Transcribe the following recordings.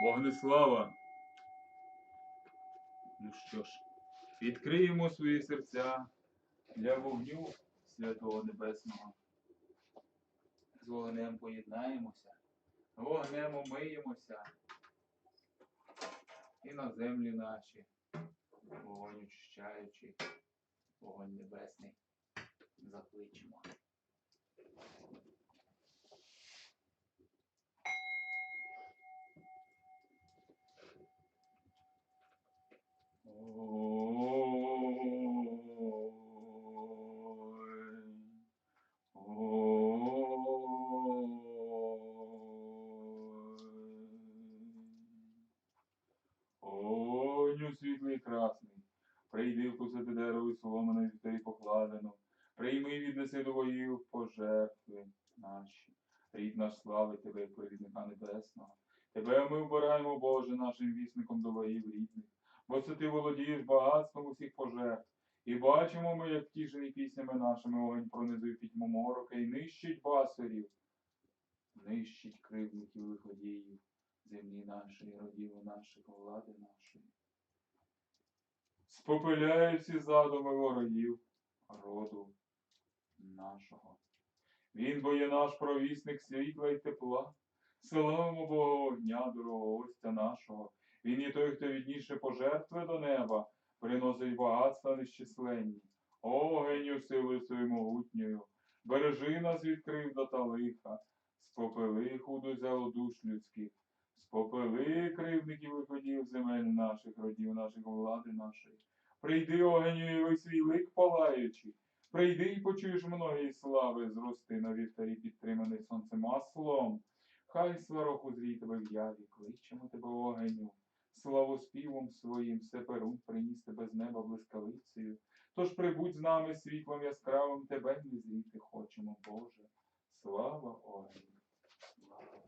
Вогнеслава. Ну що ж, відкриємо свої серця для вогню Святого Небесного. З вогнем поєднаємося, вогнем омиємося. І на землі наші, вогонь очищаючий, вогонь небесний, закличемо. Світлий красний, прийди вкусити дерево і вітері покладено, прийми віднеси до воїв пожертви наші. Рід наш славить тебе, провідника небесного. Тебе ми вбираємо, Боже, нашим вісником до воїв рідних, бо це ти володієш багатством усіх пожертв. І бачимо ми, як втішений піснями нашими огонь пронизує пітьму морока і нищить басурів, нищить кривдників лиходіїв, землі нашої, родів наших, влади нашої. Спопиляє всі задуми ворогів роду нашого. Він бо є наш провісник світла й тепла. Славимо Бога огня, дорогого гостя нашого. Він є той, хто відніше пожертви до неба, приносить багатства нещисленні. Огеню силою свою могутньою, бережи нас від кривда та лиха, спопили худу зело душ людських, спопили кривдників і ходів земель наших, родів наших, влади нашої. Прийди, огеню, і ви свій лик палаючи, прийди і почуєш многії слави, зрости на вівтарі, підтриманий сонцем маслом. Хай сварох узрій тебе в яві, кличемо тебе огеню. Славу співом своїм, сеперун приніс тебе з неба блискавицею. Тож прибудь з нами світлом яскравим, тебе не зріти хочемо, Боже. Слава огеню. Слава,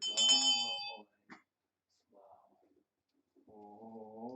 слава огеню. Слава.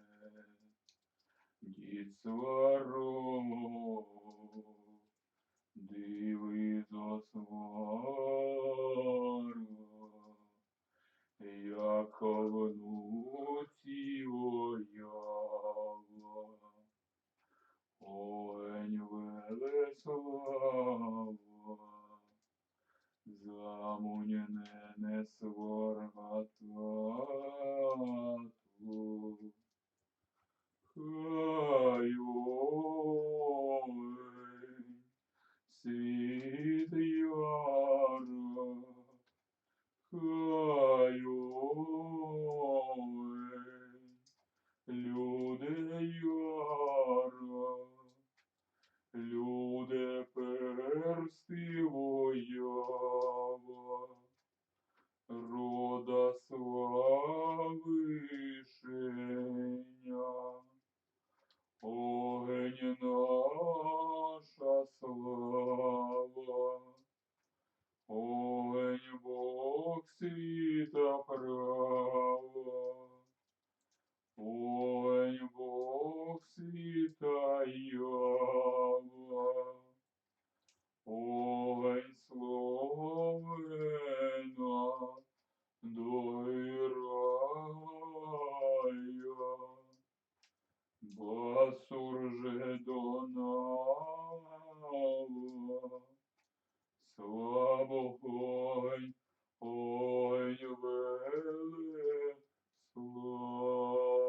сваро, диви за сваро, як внуці оява, Огонь Велеслава, замуняне не сварга тату. Хай огонь світ яра, Хай огонь, люди яра, люди персти воява, рода славишеня, огонь наша слава. Огонь Бог світа права, Огонь Бог світа ява, Огонь словена до рая, Басур же до нава, Слава огонь, огонь веле, слава.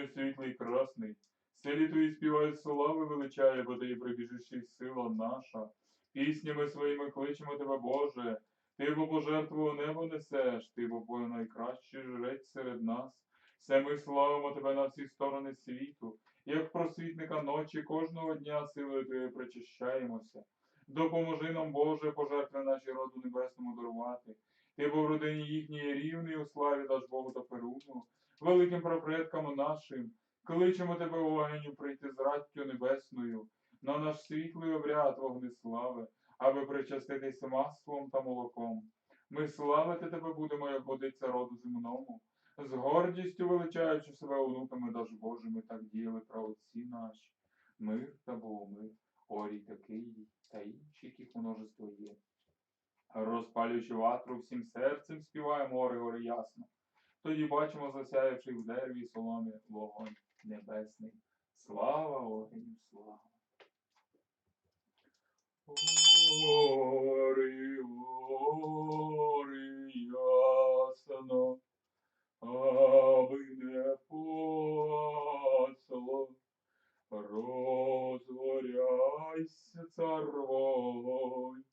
Огонь світлий красний, селі твої співають слави величає, бо ти прибіжиш сила наша. Піснями своїми кличемо тебе, Боже. Ти бо пожертву небо несеш, ти бо найкращий жрець серед нас. Все ми славимо тебе на всі сторони світу, як просвітника ночі кожного дня силою Твоєю причащаємося. Допоможи нам, Боже, пожертви наші роду небесному дарувати. Ти бо в родині їхній рівний у славі даш Богу та Перуну, великим прапредкам нашим. Кличемо тебе, огеню, прийти з раттю небесною, на наш світлий обряд вогнеслави, аби причаститися маслом та молоком. Ми славити тебе будемо, як годиться роду земному, з гордістю величаючи себе онуками даж Божими, так діяли праотці наші. Мир та Богомир, Орій та Київ та інші, яких множество є. Розпалюючи ватру, всім серцем співає море горе ясно. Тоді бачимо засяявши в дереві соломі вогонь небесний. Слава огню, слава. Гори, гори ясно, аби не посло, розгоряйся цар вогонь,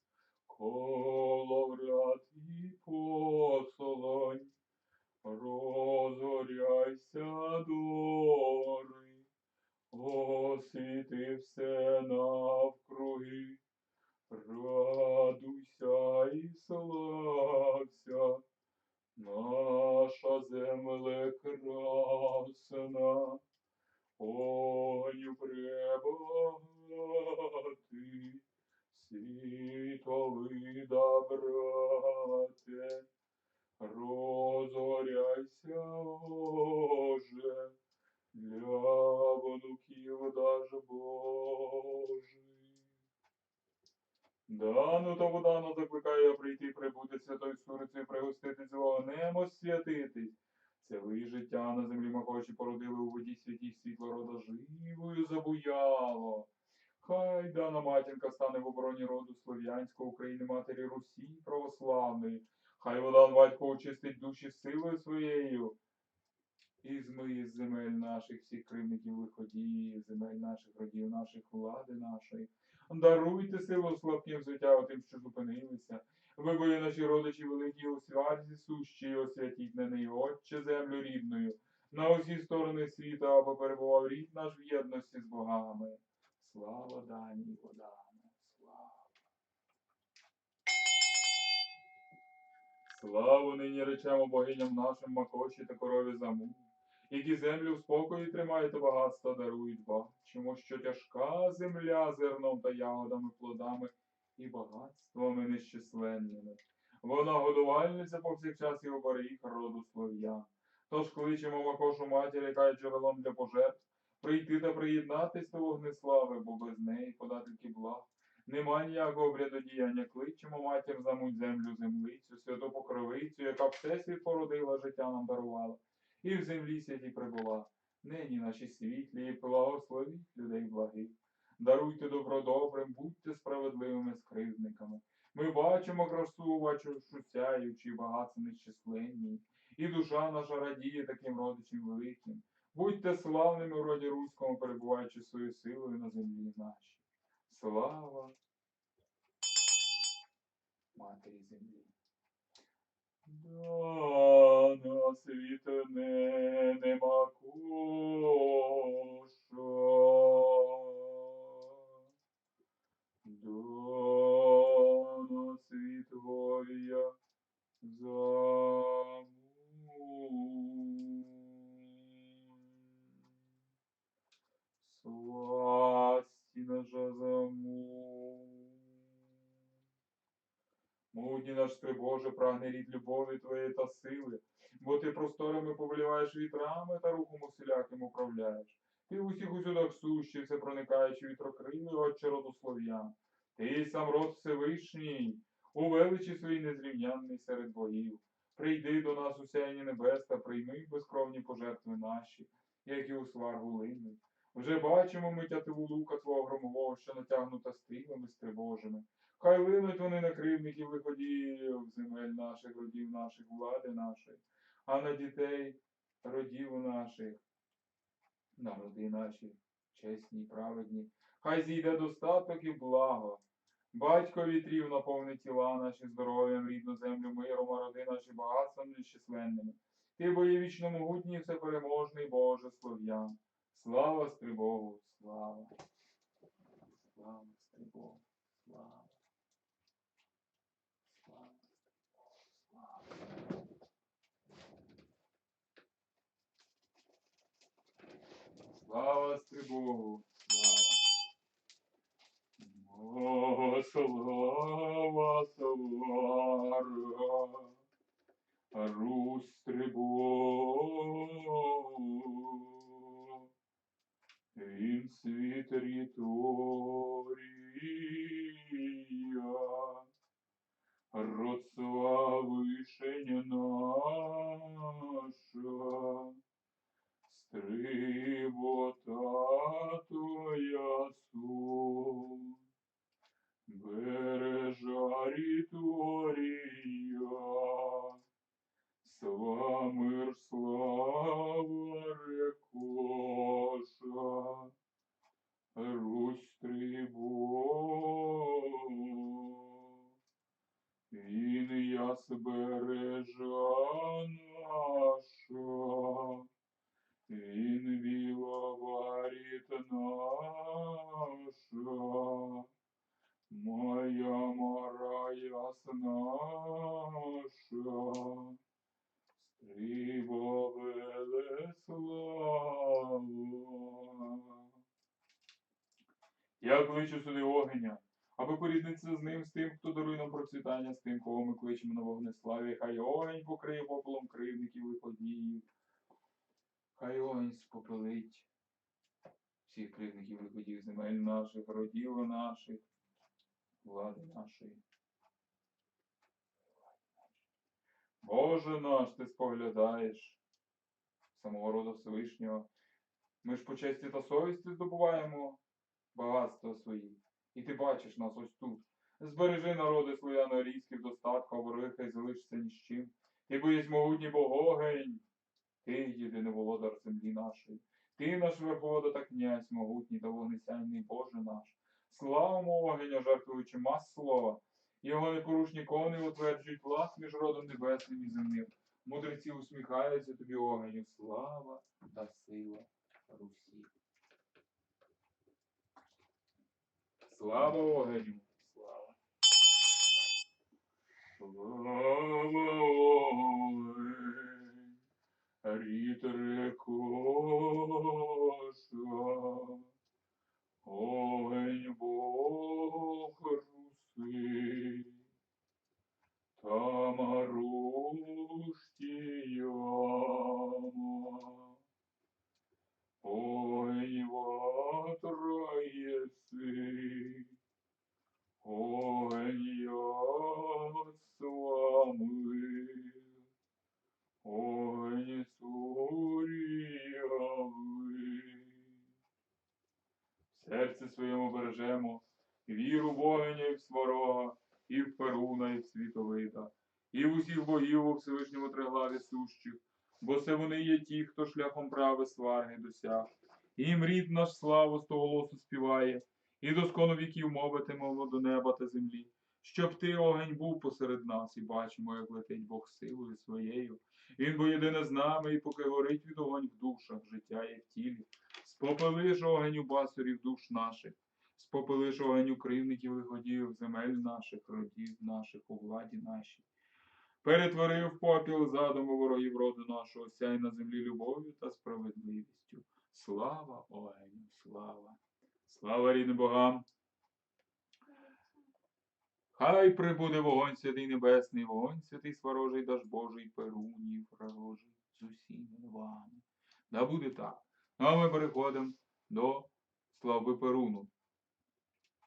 світовида брате, розгоряйся, Боже, для внуків даж Божий. Дану та водану закликаю я прийти, прибути святою Сурицею, пригоститись вогнем, освятитись. Це ви життя на землі махочі породили у воді святій світло рода живою забуяло. Хай дана матінка стане в обороні роду слов'янського України матері Русі православної. Хай водан батько очистить душі силою своєю. І змиє з земель наших всіх кривників лиходіїв, земель наших родів, наших влади нашої. Даруйте силу слабким життя тим, що зупинилися. Ви бої наші родичі великі у сварзі сущі, освятіть на неї, Отче землю рідною, на усі сторони світу, аби перебував рід наш в єдності з богами. Слава даній водами, слава. Славу нині речемо богиням нашим Макоші та корові заму, які землю в спокої тримають та багатства дарують. Бачимо, що тяжка земля зерном та ягодами, плодами і багатствами нещисленними. Вона годувальниця повсякчас і оберіг роду слов'ян. Тож кличемо Макошу матір, яка є джерелом для пожертв, прийти та приєднатись до вогнеслави, бо без неї подательки благ. Нема ніякого врядодіяння, кличемо матір замуть землю землицю, святу покровицю, яка всесвіт породила, життя нам дарувала, і в землі святі прибула. Нині наші світлі, і благословіть людей благих. Даруйте добро добрим, будьте справедливими скривдниками. Ми бачимо красу вашу сяючи, багатство нещисленні, і душа наша радіє таким родичам великим. Будьте славними у роді руському, перебуваючи своєю силою на землі нашій. Слава Матері землі. Да на світ не нема коша. Да на горя Мудні наш Боже, прагне рід любові Твоєї та сили, бо ти просторами повеліваєш вітрами та рухом усіляким управляєш. Ти в усіх усюдах сущий, все проникаючи вітрокрилий, отче роду. Ти сам род Всевишній, у величі своїй незрівнянний серед богів. Прийди до нас у сяйні небес та прийми безкровні пожертви наші, як і у сваргу линуть. Вже бачимо ми тятиву лука твого громового, що натягнута стрілами стрибожими. Хай линуть вони на кривників виходів, земель наших, родів наших, влади нашої, а на дітей родів наших, народи наші, чесні й праведні. Хай зійде достаток і благо. Батько вітрів наповни тіла наші здоров'ям, рідну землю, миром, а роди наші багатством нещисленними. Ти бо є вічно могутній, всепереможний Боже слов'ян. Слава Стрибогу, слава. Слава Стрибогу. Слава Слава Стрибогу, слава. О, слава, слава, Русь Стрибогу. Він світ ріторія, род славишень наша, стрибота твоя сон, бережа ріторія, Сламир слава рекоша, Русь трибо. Він яс бережа наша, він біла варіт наша, моя мара яснаша. Стрибо Велеслава. Я кличу сюди огеня, аби поріднитися з ним, з тим, хто дарує нам процвітання, з тим, кого ми кличемо на вогнеславі. Хай огонь покриє попелом кривників лиходіїв. Хай огонь спопелить всіх кривників лиходіїв земель наших, родів наших, влади нашої. Боже наш, ти споглядаєш самого роду Всевишнього. Ми ж по честі та совісті здобуваємо багатства свої. І ти бачиш нас ось тут. Збережи народи славяно-арійські в достатку, а вороги хай залишиться ні з чим. Ти бо єсть могутній богогень, ти єдиний володар землі нашої. Ти наш верховода та князь, могутній та вогнесяйний Боже наш. Славимо огеня, жертвуючи мас слова. Його непорушні кони утверджують влас між родом небесним і земним. Мудреці усміхаються тобі огеню. Слава та сила Русі. Слава огеню. Слава. Слава огень. Рід рекоша. Огонь Бог руси, там яма. Ой, ватра еси, ой, я славы, ой, суряви. В серці своєму бережемо і віру Богиня і в сварога, і в Перуна, і в світовида, і в усіх богів у Всевишньому триглаві сущих, бо це вони є ті, хто шляхом прави сварги досяг. Їм рід наш славу стоголосу співає, і доскону віків мовитиме до неба та землі. Щоб ти, огонь, був посеред нас, і бачимо, як летить Бог силою своєю. Він бо єдине з нами, і поки горить від огонь в душах, життя є в тілі. Спопелиш огонь у басурів душ наших, спопелиш огонь у кривників лиходіїв земель наших, родів наших, у владі нашій. Перетворив попіл задуму ворогів роду нашого, сяй на землі любов'ю та справедливістю. Слава огню, слава! Слава рідним богам! Хай прибуде вогонь святий небесний, вогонь святий сварожий, даж Божий перунів врожий з усіми вами. Да буде так. Ну а ми переходимо до слави Перуну.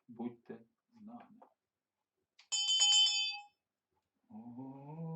Будьте з нами. Oh.